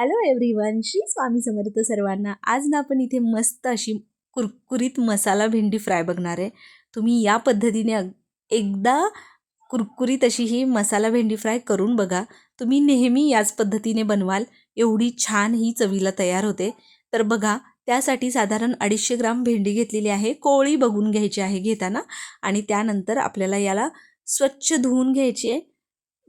Hello everyone Shri Swami Samarth सर्वांना. आज ना आपण इथे मस्त अशी कुरकुरीत मसाला भेंडी फ्राय बघणार आहे. तुम्ही या पद्धतीने एकदा कुरकुरीत अशी ही मसाला भेंडी फ्राय करून बघा. तुम्ही नेहमी याच पद्धतीने बनवाल. एवढी छान ही चवीला तयार होते. तर बघा त्यासाठी साधारण अडीचशे ग्राम भेंडी घेतलेली आहे. कोळी बघून घ्यायची आहे घेताना. आणि त्यानंतर आपल्याला याला स्वच्छ धुवून घ्यायची आहे.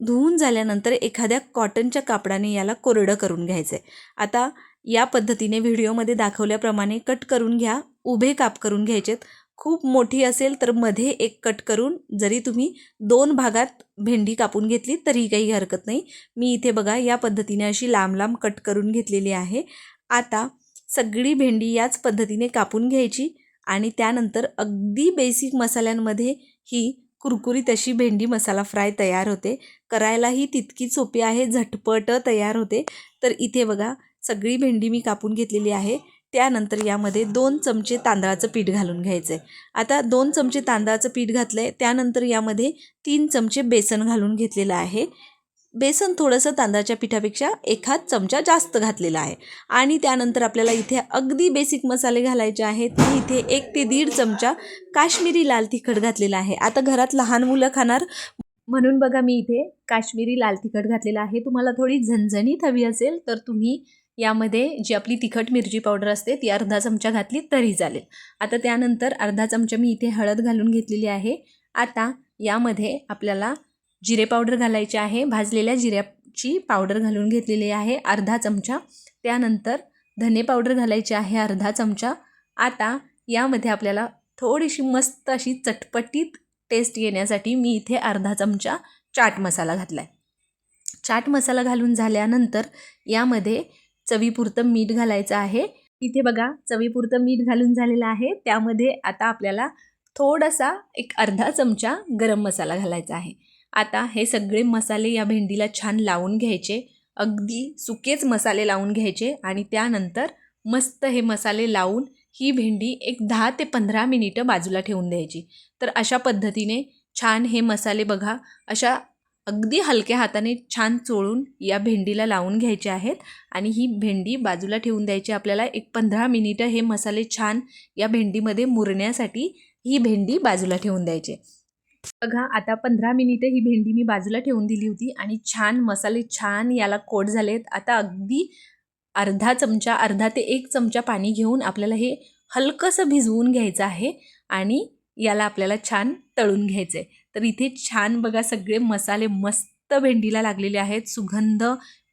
धुवून झाल्यानंतर एखाद्या कॉटनच्या कापडाने याला कोरडं करून घ्यायचं आहे आता या पद्धतीने व्हिडिओमध्ये दाखवल्याप्रमाणे कट करून घ्या उभे काप करून घ्यायचेत. खूप मोठी असेल तर मध्ये एक कट करून जरी तुम्ही दोन भागात भेंडी कापून घेतली तरी काही हरकत नाही. मी इथे बघा या पद्धतीने अशी लांब लांब कट करून घेतलेली आहे. आता सगळी भेंडी याच पद्धतीने कापून घ्यायची आणि त्यानंतर अगदी बेसिक मसाल्यांमध्ये ही कुरकुरीत अशी भेंडी मसाला फ्राय तयार होते. करायलाही तितकी सोपी आहे झटपट तयार होते. तर इथे बघा सगळी भेंडी मी कापून घेतलेली आहे. त्यानंतर यामध्ये दोन चमचे तांदळाचं पीठ घालून घ्यायचं आहे आता दोन चमचे तांदळाचं पीठ घातलं आहे त्यानंतर यामध्ये तीन चमचे बेसन घालून घेतलेलं आहे. बेसन थोडंसं तांदळाच्या पिठापेक्षा एखाद चमचा जास्त घातलेला आहे. आणि त्यानंतर आपल्याला इथे अगदी बेसिक मसाले घालायचे आहेत. मी इथे एक ते दीड चमचा काश्मीरी लाल तिखट घातलेला आहे. आता घरात लहान मुलं खाणार म्हणून बघा मी इथे काश्मीरी लाल तिखट घातलेलं आहे. तुम्हाला थोडी झणझणीत हवी असेल तर तुम्ही यामध्ये जी आपली तिखट मिरची पावडर असते ती अर्धा चमचा घातली तरी चालेल. आता त्यानंतर अर्धा चमचा मी इथे हळद घालून घेतलेली आहे. आता यामध्ये आपल्याला जिरे पावडर घालायचे आहे. भाजलेल्या जिऱ्याची पावडर घालून घेतलेली आहे. अर्धा चमचा. त्यानंतर धने पावडर घालायची आहे. अर्धा चमचा. आता यामध्ये आपल्याला थोडीशी मस्त अशी चटपटीत टेस्ट येण्यासाठी मी इथे अर्धा चमचा चाट मसाला घातला आहे चाट मसाला घालून झाल्यानंतर यामध्ये चवीपुरतं मीठ घालायचं आहे. इथे बघा चवीपुरतं मीठ घालून झालेलं आहे. त्यामध्ये आता आपल्याला थोडासा एक अर्धा चमचा गरम मसाला घालायचा आहे. आता हे सगळे मसाले या भेंडीला छान लावून घ्यायचे. अगदी सुकेच मसाले लावून घ्यायचे आणि त्यानंतर मस्त हे मसाले लावून ही भेंडी एक दहा ते पंधरा मिनिटं बाजूला ठेवून द्यायची. तर अशा पद्धतीने छान हे मसाले बघा अशा अगदी हलक्या हाताने छान चोळून या भेंडीला लावून घ्यायचे आहेत आणि ही भेंडी बाजूला ठेवून द्यायची आपल्याला एक पंधरा मिनिटं हे मसाले छान या भेंडीमध्ये मुरण्यासाठी ही भेंडी बाजूला ठेवून द्यायचे. बघा आता पंधरा मिनिटं ही भेंडी मी बाजूला ठेवून दिली होती आणि छान मसाले छान याला कोट झालेत. आता अगदी अर्धा चमचा अर्धा ते एक चमचा पाणी घेऊन आपल्याला हे हलकंसं भिजवून घ्यायचं आहे आणि याला आपल्याला छान तळून घ्यायचं आहे तर इथे छान बघा सगळे मसाले मस्त भेंडीला लागलेले आहेत. सुगंध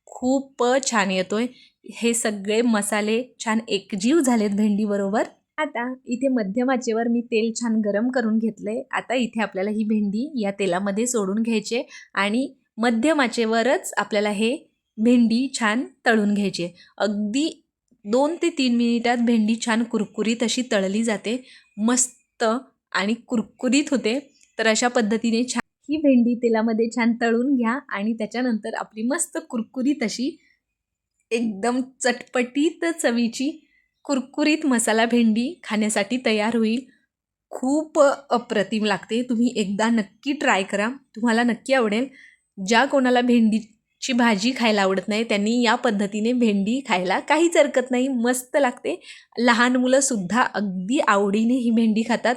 खूप छान येतोय. हे सगळे मसाले छान एकजीव झालेत भेंडीबरोबर. आता इथे मध्यम आचेवर मी तेल छान गरम करून घेतलं आहे आता इथे आपल्याला ही भेंडी या तेलामध्ये सोडून घ्यायचे आणि मध्यम आचेवरच आपल्याला हे भेंडी छान तळून घ्यायची अगदी दोन ते तीन मिनिटात भेंडी छान कुरकुरीत अशी तळली जाते मस्त आणि कुरकुरीत होते. तर अशा पद्धतीने छान ही भेंडी तेलामध्ये छान तळून घ्या आणि त्याच्यानंतर आपली मस्त कुरकुरीत अशी एकदम चटपटीत चवीची कुरकुरीत मसाला भेंडी खाण्यासाठी तयार होईल. खूप अप्रतिम लागते. तुम्ही एकदा नक्की ट्राय करा. तुम्हाला नक्की आवडेल. ज्या कोणाला भेंडीची भाजी खायला आवडत नाही त्यांनी या पद्धतीने भेंडी खायला काहीच हरकत नाही. मस्त लागते. लहान मुलंसुद्धा अगदी आवडीने ही भेंडी खातात.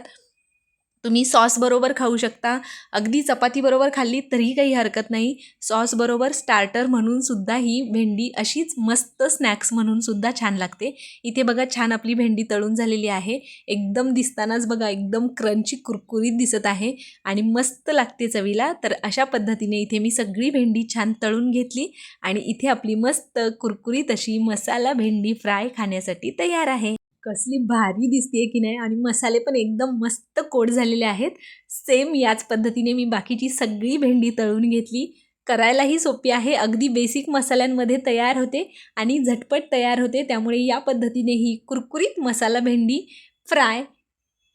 तुम्ही सॉसबरोबर खाऊ शकता. अगदी चपातीबरोबर खाल्ली तरी काही हरकत नाही. सॉसबरोबर स्टार्टर म्हणून सुद्धा ही भेंडी अशीच मस्त स्नॅक्स म्हणून सुद्धा छान लागते. इथे बघा छान आपली भेंडी तळून झालेली आहे. एकदम दिसतानाच बघा एकदम क्रंची कुरकुरीत दिसत आहे आणि मस्त लागते चवीला. तर अशा पद्धतीने इथे मी सगळी भेंडी छान तळून घेतली आणि इथे आपली मस्त कुरकुरीत अशी मसाला भेंडी फ्राय खाण्यासाठी तयार आहे. कसली भारी दिसते की नाही आणि मसाले पण एकदम मस्त कोड झालेले आहेत. सेम याच पद्धतीने मी बाकीची सगळी भेंडी तळून घेतली. करायलाही सोपी आहे. अगदी बेसिक मसाल्यांमध्ये तयार होते आणि झटपट तयार होते. त्यामुळे या पद्धतीने ही कुरकुरीत मसाला भेंडी फ्राय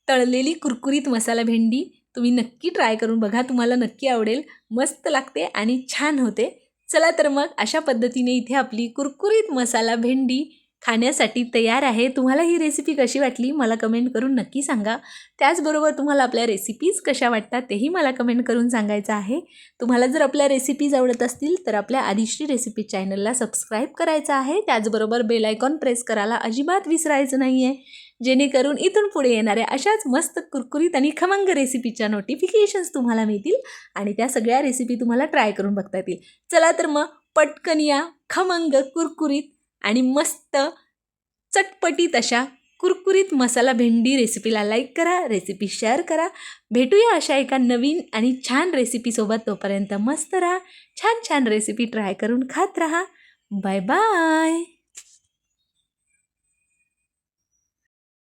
तळलेली कुरकुरीत मसाला भेंडी तुम्ही नक्की ट्राय करून बघा. तुम्हाला नक्की आवडेल. मस्त लागते आणि छान होते. चला तर मग अशा पद्धतीने इथे आपली कुरकुरीत मसाला भेंडी खाण्यासाठी तयार आहे. तुम्हाला ही रेसिपी कशी वाटली? मला कमेंट करून नक्की सांगा. त्याचबरोबर तुम्हाला आपल्या रेसिपीज कशा वाटतात तेही मला कमेंट करून सांगायचं आहे. तुम्हाला जर आपल्या रेसिपीज आवडत असतील तर आपल्या आदिश्री रेसिपी चॅनलला सबस्क्राईब करायचं आहे. त्याचबरोबर बेलायकॉन प्रेस करायला अजिबात विसरायचं नाही आहे जेणेकरून इथून पुढे येणाऱ्या अशाच मस्त कुरकुरीत आणि खमंग रेसिपीच्या नोटिफिकेशन्स तुम्हाला मिळतील आणि त्या सगळ्या रेसिपी तुम्हाला ट्राय करून बघता येतील. चला तर मग पटकन या खमंग कुरकुरीत आणि मस्त चटपटीत अशा कुरकुरीत मसाला भेंडी रेसिपीला लाईक करा रेसिपी शेअर करा. भेटूया अशा एका नवीन आणि छान रेसिपीसोबत तोपर्यंत मस्त राहा छान छान रेसिपी ट्राय करून खात राहा. Bye bye